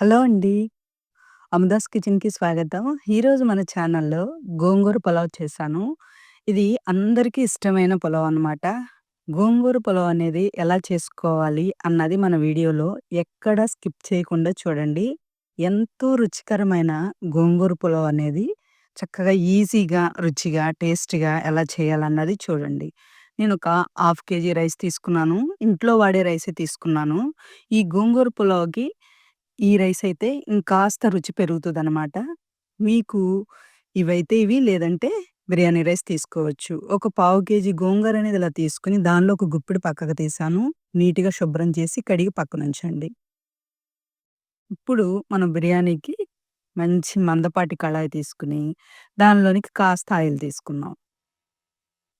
Hello అండి. అమదాస్ కిచెన్‌కి స్వాగతం. ఈరోజు మన ఛానల్‌లో గోంగూర పులావ్ చేశాను. ఇది అందరికీ ఇష్టమైన పులావ్ అనమాట. గోంగూర పులావ్ అనేది ఎలా చేసుకోవాలి అన్నది మన వీడియోలో ఎక్కడ స్కిప్ చేయకుండా చూడండి. ఎంతో రుచికరమైన గోంగూర పులావ్ అనేది చక్కగా ఈజీగా, రుచిగా, టేస్ట్గా ఎలా చేయాలన్నది చూడండి. నేను ఒక హాఫ్ కేజీ రైస్ తీసుకున్నాను. ఇంట్లో వాడే రైసే తీసుకున్నాను. ఈ గోంగూర పులావ్‌కి ఈ రైస్ అయితే ఇంకాస్త రుచి పెరుగుతదనమాట. మీకు ఇవైతే ఇవి లేదంటే బిర్యానీ రైస్ తీసుకోవచ్చు. ఒక పావు కేజీ గోంగూర అనేది ఇలా తీసుకొని దానిలో ఒక గుప్పిడి పక్కకు తీశాను. నీట్‌గా శుభ్రం చేసి కడిగి పక్కనుంచండి. ఇప్పుడు మనం బిర్యానీకి మంచి మందపాటి కళాయి తీసుకొని దానిలోనికి కాస్త ఆయిల్ తీసుకుందాం.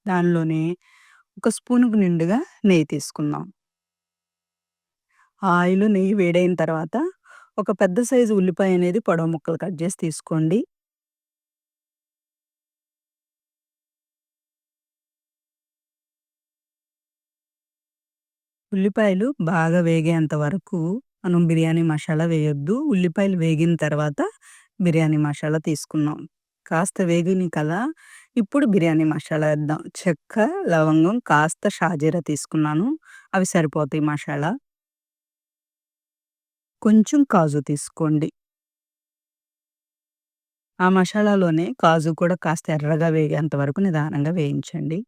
దానిలోనే ఒక స్పూన్కు నిండుగా నెయ్యి తీసుకుందాం. ఆయిల్ నెయ్యి వేడైన తర్వాత ఒక పెద్ద సైజు ఉల్లిపాయ అనేది పొడవు ముక్కలు కట్ చేసి తీసుకోండి. ఉల్లిపాయలు బాగా వేగేంత వరకు మనం బిర్యానీ మసాలా వేయొద్దు. ఉల్లిపాయలు వేగిన తర్వాత బిర్యానీ మసాలా తీసుకున్నాం. కాస్త వేగిని కదా! ఇప్పుడు బిర్యానీ మసాలా వేద్దాం చెక్క, లవంగం, కాస్త షాజీరా తీసుకున్నాను. అవి సరిపోతాయి మసాలా. కొంచెం కాజు తీసుకోండి. ఆ మసాలాలోనే కాజు కూడా కాస్త ఎర్రగా వేగేంత వరకు నిదానంగా వేయించండి.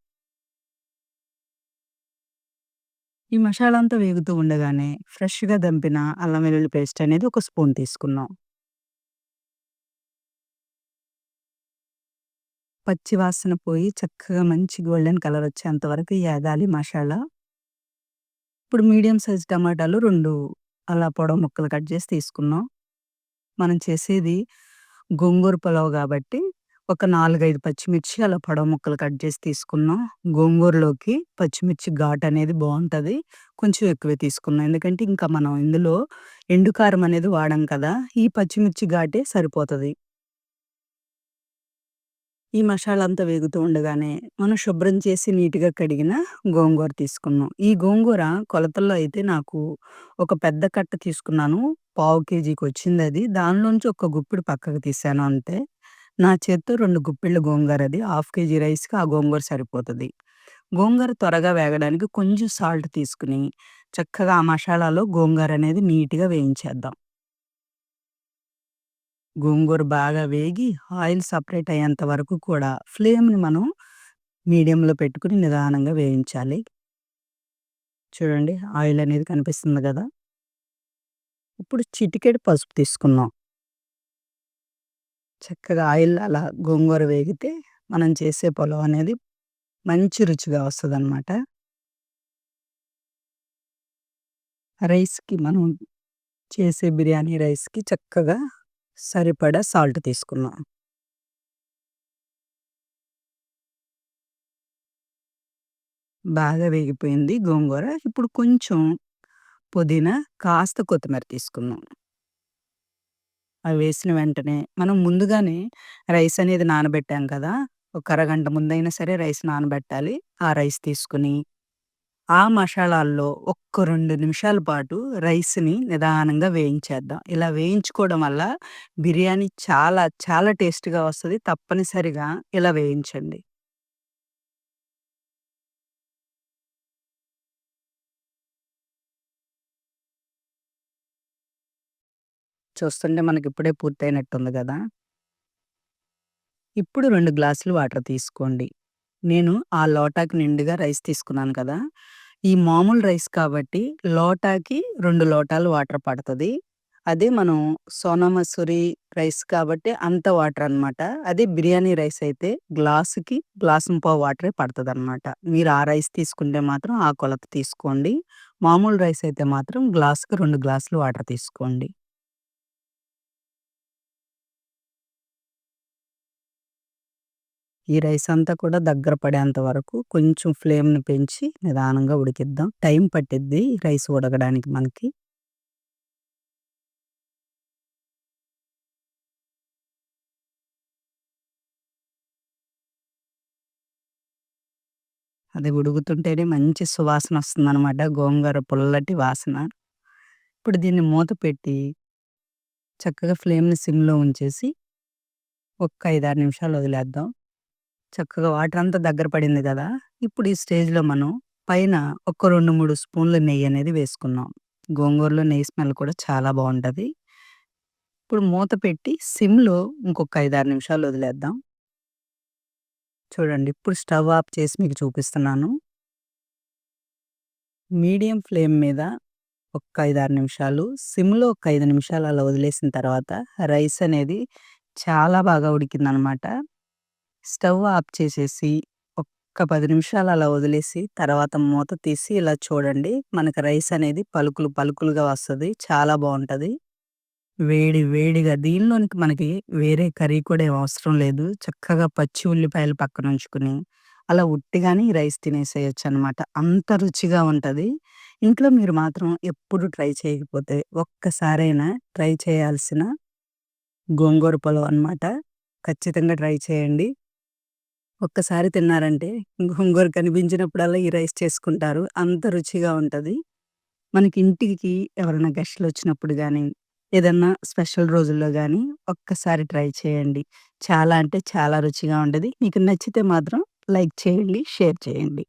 ఈ మసాలా అంతా వేగుతూ ఉండగానే ఫ్రెష్‌గా దంపిన అల్లం వెల్లుల్లి పేస్ట్ అనేది ఒక స్పూన్ తీసుకున్నాం. పచ్చి వాసన పోయి చక్కగా మంచి గోల్డెన్ కలర్ వచ్చేంత వరకు ఏదాలి మసాలా. ఇప్పుడు మీడియం సైజ్ టమాటాలు రెండు అలా పొడవు ముక్కలు కట్ చేసి తీసుకున్నాం. మనం చేసేది గోంగూర పులావ్ కాబట్టి ఒక 4, 5 పచ్చిమిర్చి అలా పొడవు ముక్కలు కట్ చేసి తీసుకున్నాం. గోంగూరలోకి పచ్చిమిర్చి ఘాట్ అనేది బావుంటది. కొంచెం ఎక్కువే తీసుకున్నాం. ఎందుకంటే ఇంకా మనం ఇందులో ఎండు కారం అనేది వాడం కదా! ఈ పచ్చిమిర్చి ఘాటే సరిపోతది. ఈ మసాలా అంతా వేగుతూ ఉండగానే మనం శుభ్రం చేసి నీట్‌గా కడిగిన గోంగూర తీసుకున్నాం. ఈ గోంగూర కొలతల్లో అయితే నాకు ఒక పెద్ద కట్ట తీసుకున్నాను. పావు కేజీకొచ్చిందది. దానిలోంచి ఒక గుప్పెడు పక్కకు తీశాను అంతే. నా చేత్తో 2 గుప్పిళ్ళ గోంగూర అది. హాఫ్ కేజీ రైస్‌కి ఆ గోంగూర సరిపోతది. గోంగూర త్వరగా వేగడానికి కొంచెం సాల్ట్ తీసుకొని చక్కగా ఆ మసాలాలో గోంగూర అనేది నీట్‌గా వేయించేద్దాం. గోంగూర బాగా వేగి ఆయిల్ సపరేట్ అయ్యేంత వరకు కూడా ఫ్లేమ్‌ని మనం మీడియంలో పెట్టుకుని నిదానంగా వేయించాలి. చూడండి ఆయిల్ అనేది కనిపిస్తుంది కదా ఇప్పుడు చిటికెడు పసుపు తీసుకున్నాం. చక్కగా ఆయిల్ అలా గోంగూర వేగితే మనం చేసే పొలం అనేది మంచి రుచిగా వస్తుంది అన్నమాట రైస్‌కి మనం చేసే బిర్యానీ రైస్‌కి చక్కగా సరిపడా సాల్ట్ తీసుకున్నాం. బాగా వేగిపోయింది గోంగూర. ఇప్పుడు కొంచెం పుదీనా, కాస్త కొత్తిమీర తీసుకుందాం. అవి వేసిన వెంటనే మనం ముందుగానే రైస్ అనేది నానబెట్టాం కదా! ఒక అరగంట ముందైనా సరే రైస్ నానబెట్టాలి. ఆ రైస్ తీసుకొని ఆ మసాలాల్లో ఒక్క 2 నిమిషాల పాటు రైస్‌ని నిదానంగా వేయించేద్దాం. ఇలా వేయించుకోవడం వల్ల బిర్యానీ చాలా చాలా టేస్ట్‌గా వస్తది. తప్పనిసరిగా ఇలా వేయించండి. చూస్తుంటే మనకిప్పుడే పూర్తయినట్టుంది గదా! ఇప్పుడు 2 గ్లాసులు వాటర్ తీసుకోండి. నేను ఆ లోటాకి నిండుగా రైస్ తీసుకున్నాను కదా! ఈ మామూలు రైస్ కాబట్టి లోటాకి 2 లోటాలు వాటర్ పడతది. అదే మనం సోనా మసూరి రైస్ కాబట్టి అంత వాటర్ అనమాట. అదే బిర్యానీ రైస్ అయితే గ్లాసుకి గ్లాసుంపావు వాటరే పడతదనమాట. మీరు ఆ రైస్ తీసుకుంటే మాత్రం ఆ కొలత తీసుకోండి. మామూలు రైస్ అయితే మాత్రం గ్లాసుకి 2 గ్లాసులు వాటర్ తీసుకోండి. ఈ రైస్ అంతా కూడా దగ్గర పడేంత వరకు కొంచెం ఫ్లేమ్‌ని పెంచి నిదానంగా ఉడికిద్దాం. టైం పట్టిద్ది రైస్ ఉడకడానికి మనకి. అది ఉడుకుతుంటేనే మంచి సువాసన వస్తుందనమాట. గోంగూర పుల్లటి వాసన. ఇప్పుడు దీన్ని మూత పెట్టి చక్కగా ఫ్లేమ్‌ని సిమ్‌లో ఉంచేసి ఒక్క 5, 6 నిమిషాలు వదిలేద్దాం. చక్కగా వాటర్ అంతా దగ్గర పడింది కదా ఇప్పుడు ఈ స్టేజ్‌లో మనం పైన ఒక 2, 3 నెయ్యి నెయ్యనేది వేసుకున్నాం గోంగూరలో నెయ్యి స్మెల్ కూడా చాలా బావుంటది. ఇప్పుడు మూత పెట్టి సిమ్‌లో ఇంకొక 5, 6 నిమిషాలు వదిలేద్దాం. చూడండి ఇప్పుడు స్టవ్ ఆఫ్ చేసి మీకు చూపిస్తున్నాను. మీడియం ఫ్లేమ్ మీద ఒక 5, 6 నిమిషాలు, సిమ్‌లో ఒక 5 నిమిషాలు అలా వదిలేసిన తర్వాత రైస్ అనేది చాలా బాగా ఉడికిందనమాట. స్టవ్ ఆఫ్ చేసేసి ఒక్క పది నిమిషాలు అలా వదిలేసి తర్వాత మూత తీసి ఇలా చూడండి. మనకు రైస్ అనేది పలుకులు పలుకులుగా వస్తుంది చాలా బాగుంటుంది వేడి వేడిగా దీనిలోనికి మనకి వేరే కర్రీ కూడా ఏం అవసరం లేదు. చక్కగా పచ్చి ఉల్లిపాయలు పక్కన ఉంచుకొని, అలా ఉట్టిగానే ఈ రైస్ తినేసేయొచ్చనమాట. అంత రుచిగా ఉంటుంది ఇంట్లో మీరు మాత్రం ఎప్పుడు ట్రై చేయకపోతే ఒక్కసారైనా ట్రై చేయాల్సిన గోంగూర పొలం అనమాట. ఖచ్చితంగా ట్రై చేయండి. ఒక్కసారి తిన్నారంటే గోంగూర కనిపించినప్పుడల్లా ఈ రైస్ చేసుకుంటారు. అంత రుచిగా ఉంటది. మనకి ఇంటికి ఎవరైనా గెస్ట్‌లొచ్చినప్పుడు గానీ, ఏదన్నా స్పెషల్ రోజుల్లో గానీ ఒక్కసారి ట్రై చేయండి. చాలా అంటే చాలా రుచిగా ఉంటది. మీకు నచ్చితే మాత్రం లైక్ చేయండి, షేర్ చేయండి.